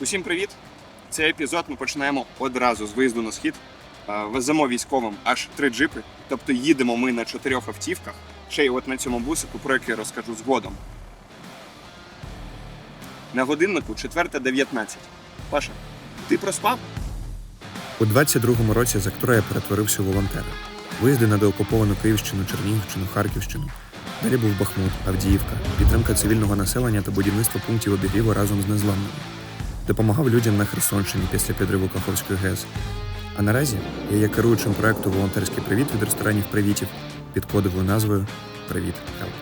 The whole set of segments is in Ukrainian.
Усім привіт! Цей епізод ми починаємо одразу з виїзду на схід. Е, Веземо військовим аж три джипи, тобто їдемо ми на чотирьох автівках, ще й от на цьому бусику, про який розкажу згодом. На годиннику 4.19. Паша, ти проспав? У 22-му році з актора я перетворився у волонтера. Виїзди на деокуповану Київщину, Чернігівщину, Харківщину. Далі був Бахмут, Авдіївка, підтримка цивільного населення та будівництво пунктів обігріву разом з незламними. Допомагав людям на Херсонщині після підриву Каховської ГЕС. А наразі я є керуючим проекту Волонтерський привіт від ресторанів Привітів під кодовою назвою Привіт Хелп.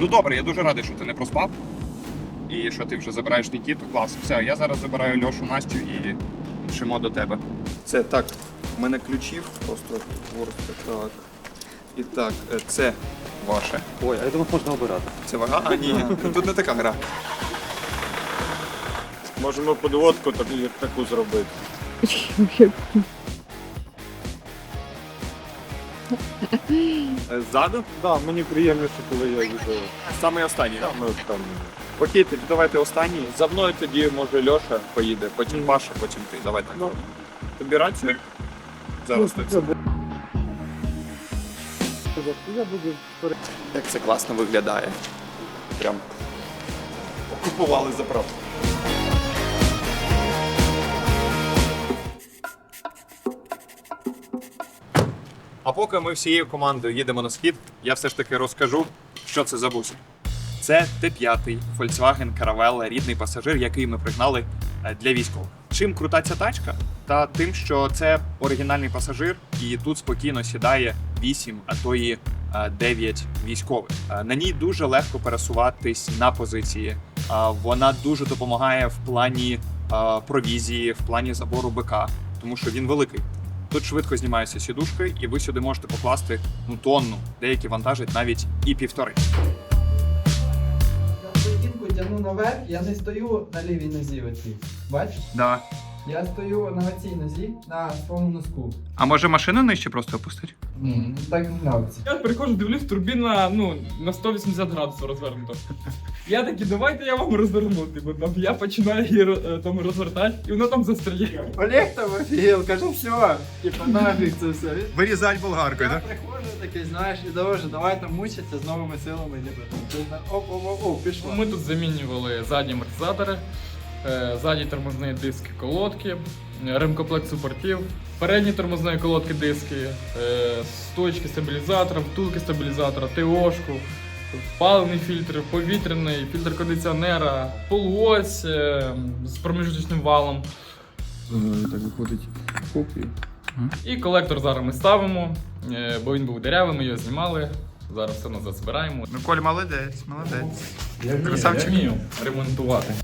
Ну добре, я дуже радий, що ти не проспав. І що ти вже забираєш Нікіту. Клас. Все, я зараз забираю Льошу Настю і пишемо до тебе. Це так. У мене ключів просто ворсти. Так. І так, е, це ваше. Ой, а я думав, можна обирати. Це вага? А ні, тут не така гра. Можемо подводку так- таку зробити. Е, Ззаду? Так, да, мені приємніше, коли я їду. Саме останній. так? Саме там. Окей, тоді давайте останній. За мною тоді може Льоша поїде, потім Паша, потім ти. Давай так. Тобі рацію? Зараз ти. це. Я буду Як це класно виглядає. Прям окупували заправку. А поки ми всією командою їдемо на схід, я все ж таки розкажу, що це за бусик. Це Т5 Volkswagen Caravelle, рідний пасажир, який ми пригнали е, для військових. Чим крута ця тачка? Та тим, що це оригінальний пасажир, і тут спокійно сідає 8, а то і е, 9 військових. Е, На ній дуже легко пересуватись на позиції. Е, Вона дуже допомагає в плані е, провізії, в плані забору БК, тому що він великий. Тут швидко знімаються сідушки, і ви сюди можете покласти ну тонну. Деякі вантажать навіть і півтори. Тягну наверх, я не стою на лівій нозі оці. Бачиш? Да. Я стою на оцій нозі на своєму носку. А може машину нижче просто опустити? Ні, так не нравиться. Я приходжу, дивлюсь, турбіна ну, на 180 градусів розвернута. Я такий, давайте я вам розверну. Типу, там, я починаю її е, там розвертати, і воно там застряє. Олег там офігел, кажу, все, типа нафіг це все. Вирізать болгаркою, Я приходжу такий, знаєш, і довожу, давай там мучиться з новими силами, ніби там. Ти зна- Оп, оп, оп, оп, пішло. Ми тут замінювали задні амортизатори, е, задні тормозні диски колодки, ремкомплект супортів, передні тормозні колодки диски, е, стабілізатора, втулки стабілізатора, ТОшку, паливний фільтр, повітряний, фільтр кондиціонера, полуось е, з проміжуточним валом. Так виходить копії. І колектор зараз ми ставимо, бо він був деревий, ми його знімали. Зараз все назад збираємо. Миколь молодець, молодець. Я вмію, Красавчик. я вмію ремонтувати.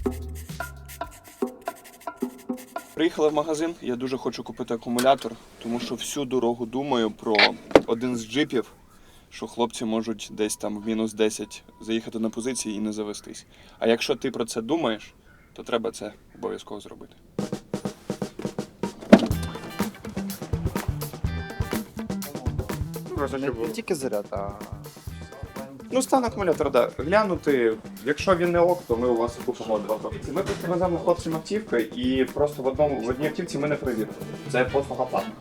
Приїхали в магазин. Я дуже хочу купити акумулятор, тому що всю дорогу думаю про один з джипів, що хлопці можуть десь там в мінус 10 заїхати на позиції і не завестись. А якщо ти про це думаєш, то треба це обов'язково зробити. Не тільки заряд, а Ну, стан акумулятора, да. Глянути, якщо він не ок, то ми у вас купимо одразу. Ми просто веземо хлопцям автівки і просто в одному в одній автівці ми не перевірили. Це послуга платна.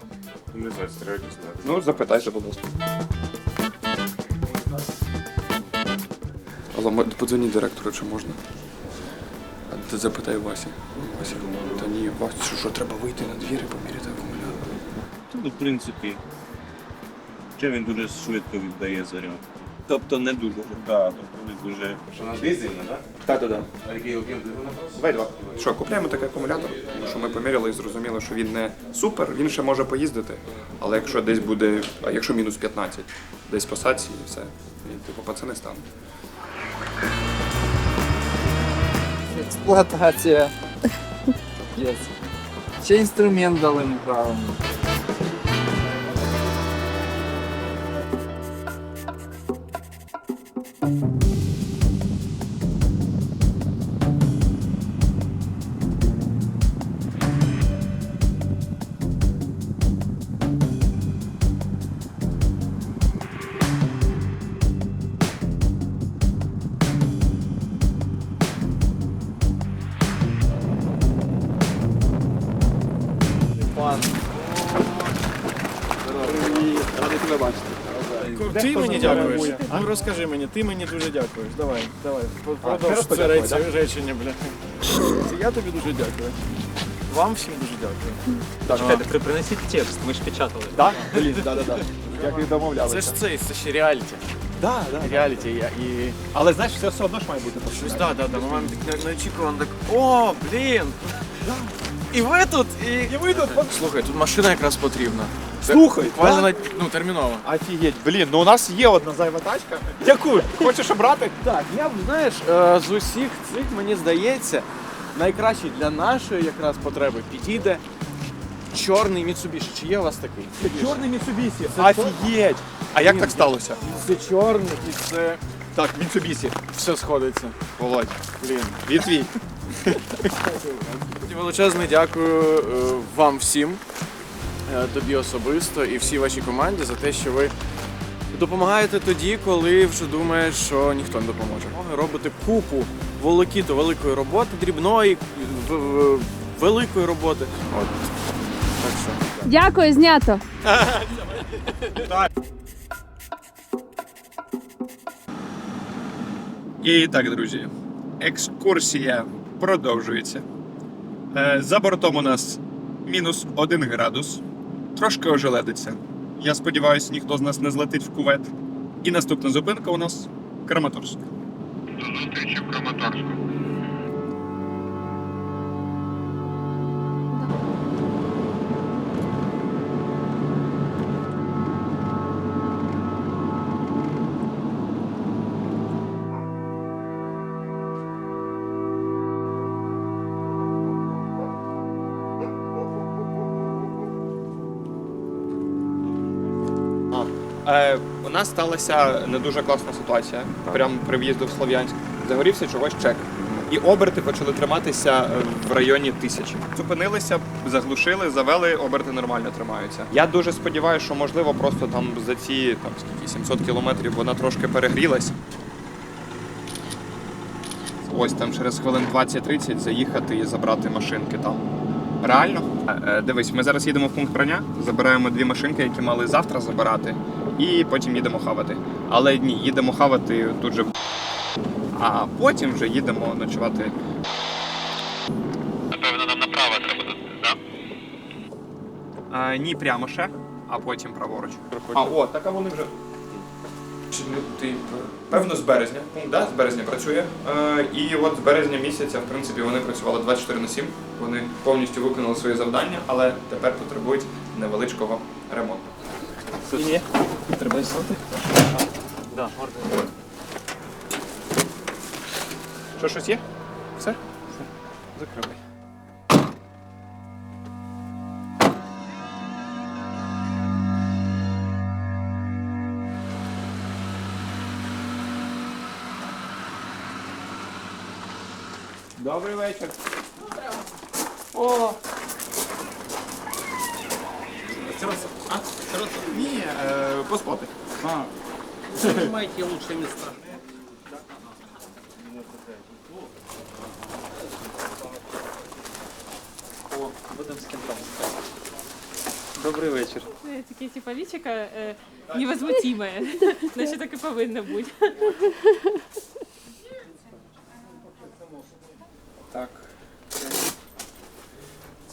Не знаю, треба знати. Ну, запитайте, будь ласка. Алло, подзвоніть директору, чи можна. А ти запитай Васі. Вася, та ні, Вася, що, що треба вийти на двір і поміряти акумулятор. Ну, в принципі, ще він дуже швидко віддає заряд. Тобто не дуже. Так, тобто не дуже. Що на дизельна, так? Так, так, так. А який об'єм двигуна? Давай два. Що, купляємо такий акумулятор, тому що ми поміряли і зрозуміли, що він не супер, він ще може поїздити. Але якщо десь буде, а якщо мінус 15, десь по саці і все. І типу пацани стануть. Експлуатація. Yes. Ще інструмент дали неправильно. Ти мені дякуєш? Ну розкажи мені, ти мені дуже дякуєш. Давай, давай. Продовж це подякуй, речі- речення, бля. Я тобі дуже дякую. Вам всім дуже дякую. Так, Чекайте, принесіть текст, ми ж печатали. так? Блін, да, да, да. Як і домовлялися. Це ж це, це ще реаліті. Да, да. Реаліті я і. Але знаєш, все все одно ж має бути Щось, да, да, да. Ми маємо так не- неочікувано так. О, блін! І ви тут, і. І ви тут. Слухай, тут машина якраз потрібна. Це Слухай, буквально так? на- ну, терміново. Офігеть, блін, ну у нас є одна зайва тачка. Яку? Хочеш обрати? Так, я б знаєш, е, з усіх цих мені здається, найкращий для нашої якраз потреби підійде чорний Mitsubishi. Чи є у вас такий? Чорний Mitsubishi. Офігеть. А як так сталося? Це чорний і це Так, Mitsubishi. все сходиться. Володь, Блін. він твій. Величезне дякую е, вам всім, тобі особисто і всій вашій команді за те, що ви допомагаєте тоді, коли вже думаєш, що ніхто не допоможе. Робите купу волокіту великої роботи, дрібної, великої роботи. От. Так що. Дякую, знято. І так, друзі, екскурсія продовжується. Е, За бортом у нас мінус один градус, трошки ожеледиться. Я сподіваюся, ніхто з нас не злетить в кувет. І наступна зупинка у нас Краматорськ. До зустрічі в Краматорську. Нас сталася не дуже класна ситуація. Прямо при в'їзду в Слов'янськ. Загорівся чогось чек. І оберти почали триматися е, в районі тисячі. Зупинилися, заглушили, завели, оберти нормально тримаються. Я дуже сподіваюся, що можливо просто там за ці там скільки 700 кілометрів вона трошки перегрілась. Ось там через хвилин 20-30 заїхати і забрати машинки там. Реально? Е, Дивись, ми зараз їдемо в пункт прання, забираємо дві машинки, які мали завтра забирати, і потім їдемо хавати. Але ні, їдемо хавати тут же. А потім вже їдемо ночувати. Напевно, нам направо треба тут, так? А, ні, прямо ще, а потім праворуч. А, о, так а вони вже. Чи ти певно з березня? Пункт да, з березня працює. Е, і от з березня місяця, в принципі, вони працювали 24 на 7. Вони повністю виконали свої завдання, але тепер потребують невеличкого ремонту. Ні. Треба сати. Да, Що щось є? Все? Все. Закривай. Добрий вечір. О! А? Ні, е, поспати. Занимайте лучшие места. Добрий вечір. Таке типа личико е, невозмутиме. Значить так і повинно бути. Так.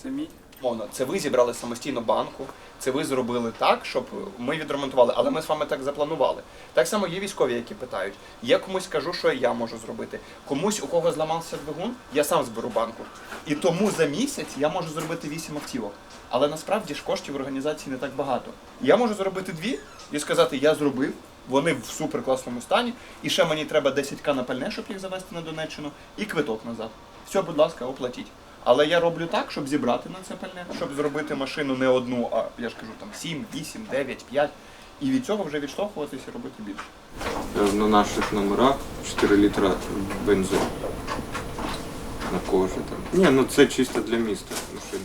Це мій. Мовно, це ви зібрали самостійно банку, це ви зробили так, щоб ми відремонтували, але ми з вами так запланували. Так само є військові, які питають. Я комусь кажу, що я можу зробити. Комусь, у кого зламався двигун, я сам зберу банку. І тому за місяць я можу зробити 8 автівок. Але насправді ж коштів в організації не так багато. Я можу зробити дві і сказати, я зробив, вони в суперкласному стані, і ще мені треба 10к на пальне, щоб їх завести на Донеччину, і квиток назад. Все, будь ласка, оплатіть. Але я роблю так, щоб зібрати на це пальне, щоб зробити машину не одну, а я ж кажу там 7, 8, 9, 5. І від цього вже відштовхуватися і робити більше. На наших номерах 4 літра бензину. На кожен там. Ні, ну це чисто для міста машина.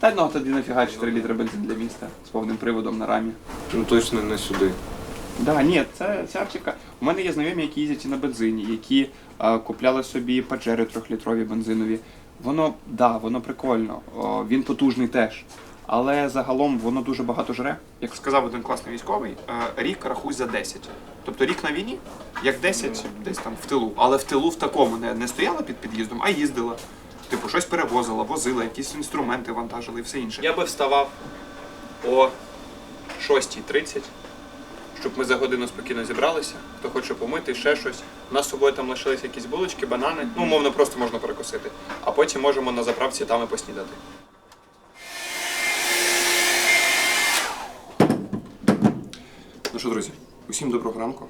Та ну тоді нафіга 4 літри бензин для міста з повним приводом на рамі. Ну точно не сюди. Да, ні, це, автівка. У мене є знайомі, які їздять і на бензині, які е, купляли собі паджери трьохлітрові бензинові. Воно, да, воно прикольно, о, він потужний теж. але загалом воно дуже багато жре. Як сказав один класний військовий, е, рік рахуй за 10. Тобто рік на війні, як 10 десь там в тилу. Але в тилу в такому не, не стояла під під'їздом, а їздила. Типу, щось перевозила, возила, якісь інструменти вантажили і все інше. Я би вставав о 6.30, щоб ми за годину спокійно зібралися. Хто хоче помити, ще щось. У нас з собою там лишились якісь булочки, банани. Ну, умовно, просто можна перекусити. А потім можемо на заправці там і поснідати. Ну що, друзі, усім доброго ранку.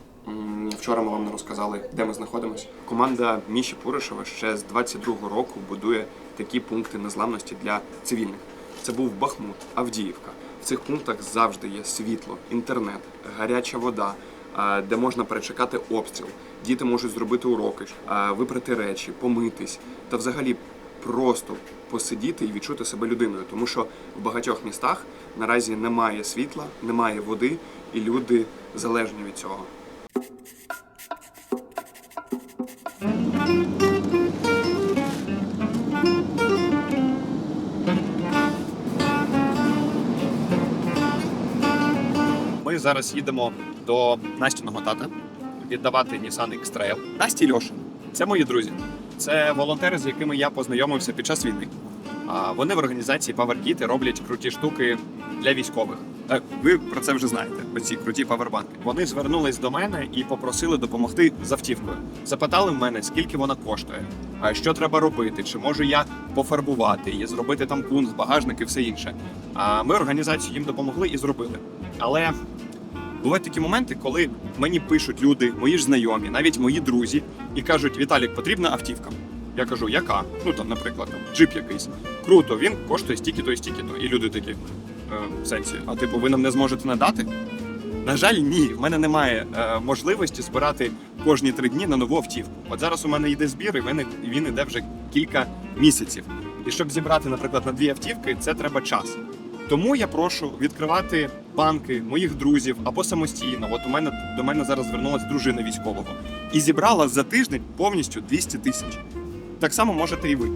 Вчора ми вам не розказали, де ми знаходимося. Команда Міші Пуришева ще з 22-го року будує такі пункти незламності для цивільних. Це був Бахмут, Авдіївка. В цих пунктах завжди є світло, інтернет, гаряча вода, де можна перечекати обстріл. Діти можуть зробити уроки, випрати речі, помитись та взагалі просто посидіти і відчути себе людиною, тому що в багатьох містах наразі немає світла, немає води, і люди залежні від цього. Зараз їдемо до Настіного тата віддавати Nissan X-Trail. Насті і Льоша. Це мої друзі. Це волонтери, з якими я познайомився під час війни. А вони в організації PowerKit роблять круті штуки для військових. Е, Ви про це вже знаєте. Оці круті павербанки. Вони звернулись до мене і попросили допомогти з автівкою. Запитали в мене, скільки вона коштує, що треба робити, чи можу я пофарбувати її, зробити там пункт, багажник і все інше. А ми організацію їм допомогли і зробили. Але бувають такі моменти, коли мені пишуть люди, мої ж знайомі, навіть мої друзі, і кажуть: Віталік, потрібна автівка. Я кажу, яка? Ну там, наприклад, там, джип якийсь. Круто, він коштує стільки-то і стільки-то. І люди такі. «Е, в сенсі, а типу, ви нам не зможете надати? На жаль, ні. В мене немає е, можливості збирати кожні три дні на нову автівку. От зараз у мене йде збір, і він, він іде вже кілька місяців. І щоб зібрати, наприклад, на дві автівки, це треба час. Тому я прошу відкривати банки моїх друзів або самостійно. От у мене до мене зараз звернулася дружина військового і зібрала за тиждень повністю 200 тисяч. Так само можете і ви.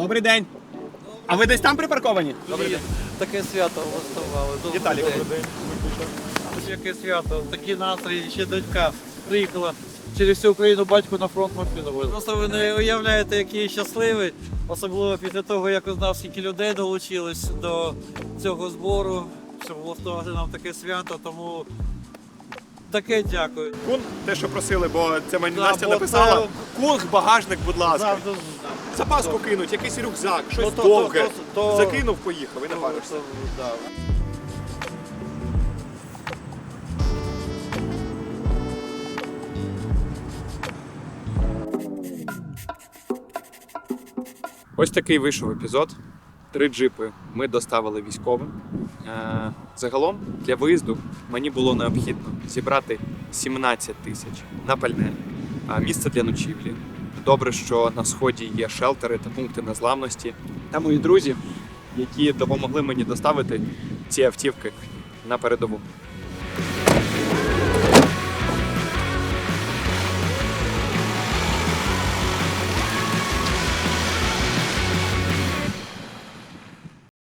Добрий день. А ви десь там припарковані? Добрий день. Таке свято влаштували. Добрий Віталій, день. добрий день. Яке свято, такі настрої, ще дочка приїхала через всю Україну батько на фронт машину возив. Просто ви не уявляєте, який я щасливий, особливо після того, як узнав, скільки людей долучилось до цього збору, щоб влаштувати нам таке свято, тому таке дякую. Кун, те, що просили, бо це мені Да, Настя бо написала. це- Кунг, багажник, будь ласка. Завжди Запаску кинуть, якийсь рюкзак, щось Ну, то- то- довге. то- то- Закинув, поїхав і не паришся. да. Ось такий вийшов епізод. Три джипи ми доставили військовим. Е, Загалом для виїзду мені було необхідно зібрати 17 тисяч на пальне, а місце для ночівлі. Добре, що на сході є шелтери та пункти незламності. Та мої друзі, які допомогли мені доставити ці автівки на передову.